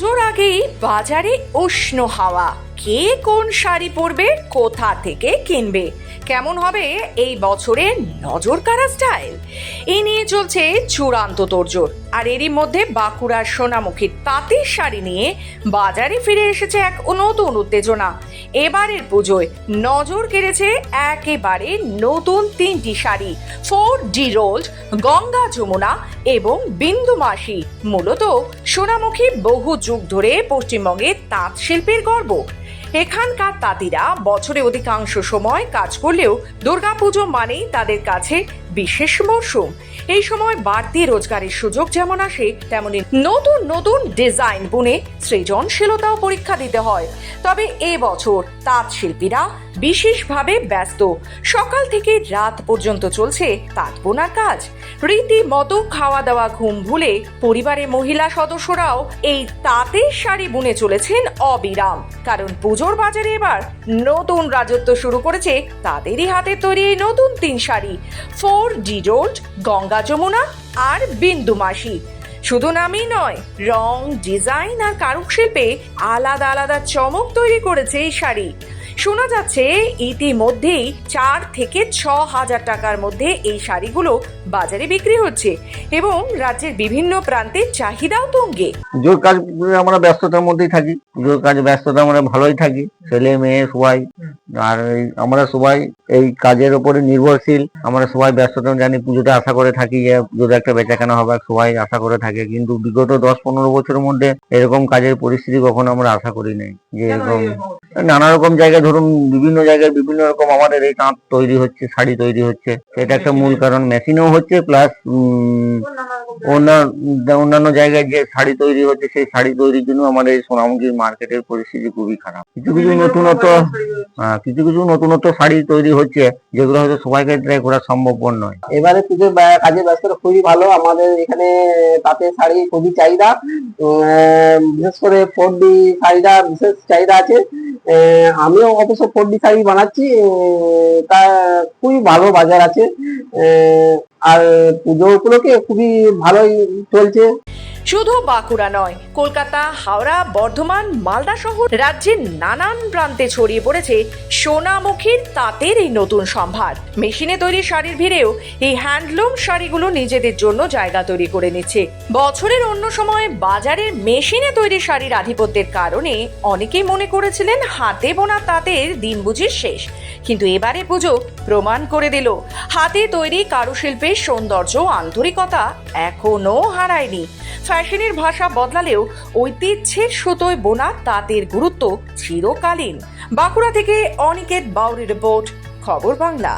পুজোর আগেই বাজারে উষ্ণ হাওয়া। কে কোন শাড়ি পরবে, কোথা থেকে কিনবে? কেমন হবে এই বছরের নজর কাড়া স্টাইল? এ নিয়ে চলছে চূড়ান্ত তোড়জোড়। আর এরই মধ্যে বাঁকুড়ার সোনামুখীর তাঁতের শাড়ি নিয়ে বাজারে ফিরে এসেছে এক নতুন উত্তেজনা। এবারের পুজোয় নজর কেড়েছে একেবারে নতুন তিনটি sari. Four D rolled, Ganga Jamuna এবং বিন্দু মাসি। মূলত সোনামুখী বহু যুগ ধরে পশ্চিমবঙ্গের তাঁত শিল্পের গর্ব। এখানকার তাঁতিরা বছরে অধিকাংশ সময় কাজ করলেও দুর্গাপুজো মানেই তাদের কাছে বিশেষ মরশুম এই সময় বাড়তি রোজগারের সুযোগ যেমন আসে, তেমনি নতুন নতুন ডিজাইন বুনে সৃজনশীলতাও পরীক্ষা দিতে হয়। তবে এ বছর তাঁত শিল্পীরা বিশেষভাবে ব্যস্ত। সকাল থেকে রাত পর্যন্ত চলছে তাঁত বোনার কাজ। রীতিমতো খাওয়া দাওয়া ঘুম ভুলে পরিবারের মহিলা সদস্যরাও এই তাঁতের শাড়ি বুনে চলেছেন অবিরাম। কারণ পুজোর বাজারে এবার নতুন রাজত্ব শুরু করেছে তাদেরই হাতে তৈরি এই নতুন তিন sari. Four D road Ganga Jamuna আর বিন্দু মাসি। শুধু নামই নয়, রং, ডিজাইন আর কারুশিল্পে আলাদা আলাদা চমক তৈরি করেছে এই শাড়ি। শোনা যাচ্ছে ইতিমধ্যেই চার থেকে ছ হাজার টাকার মধ্যে এই শাড়িগুলো বাজারে বিক্রি হচ্ছে এবং রাজ্যের বিভিন্ন প্রান্তে চাহিদাও তুঙ্গে। পুজোর কাজ আমরা ব্যস্ততার মধ্যেই থাকি পুজোর কাজ ব্যস্ততা আমরা ভালোই থাকি ছেলে মেয়ে সবাই। আর এই আমরা সবাই এই কাজের উপরে নির্ভরশীল আমরা সবাই ব্যস্ততা জানি পুজোটা আশা করে থাকি যে পুজোটা একটা বেচাকেনা হবে সবাই আশা করে থাকে। কিন্তু বিগত দশ পনেরো বছরের মধ্যে এরকম কাজের পরিস্থিতি কখনো আমরা আশা করি নাই যে এরকম? নানা রকম জায়গায় ধরুন বিভিন্ন জায়গায় বিভিন্ন রকম আমাদের এই তাঁত তৈরি হচ্ছে শাড়ি তৈরি হচ্ছে। সেটা একটা মূল কারণ। মেশিনেও হচ্ছে প্লাস অন্যান্য জায়গায় যে শাড়ি তৈরি হচ্ছে সেই শাড়ি তৈরির জন্য আমাদের সোনামুখীর মার্কেটের পরিস্থিতি খুবই খারাপ। কিছু কিছু নতুনত্ব হ্যাঁ, কিছু কিছু নতুনত্ব শাড়ি তৈরি হচ্ছে যেগুলো হয়তো সবাইকে ট্রাই করা সম্ভবপর নয়। এবারে পুজোর বা- কাজের ব্যস্ততা খুবই ভালো। আমাদের এখানে তাঁতের শাড়ি খুবই চাহিদা। বিশেষ করে ফোর ডি শাড়িটা বিশেষ চাহিদা আছে। আমিও অবশ্য ফোর ডি শাড়ি বানাচ্ছি। তা খুবই ভালো বাজার আছে। আর পুজো উপলক্ষে খুবই ভালোই চলছে শুধু বাঁকুড়া নয়, কলকাতা, হাওড়া, বর্ধমান, মালদা সহ রাজ্যের নানান প্রান্তে ছড়িয়ে পড়েছে সোনামুখীর তাঁতের এই নতুন সম্ভার। মেশিনে তৈরি শাড়ির ভিড়েও এই হ্যান্ডলুম শাড়িগুলো নিজেদের জন্য জায়গা তৈরি করে নিচ্ছে। বছরের অন্য সময়ে বাজারের মেশিনে তৈরি শাড়ির আধিপত্যের কারণে অনেকেই মনে করেছিলেন হাতে বোনা তাঁতের দিন বুঝি শেষ। কিন্তু এবারে পুজো প্রমাণ করে দিল, হাতে তৈরি কারুশিল্পের সৌন্দর্য, আন্তরিকতা এখনও হারায়নি। ফ্যাশনের ভাষা বদলালেও ঐতিহ্যের সুতোয় বোনা তাঁতের গুরুত্ব চিরকালীন। বাঁকুড়া থেকে অনিকেত বাউরি রিপোর্ট, খবর বাংলা।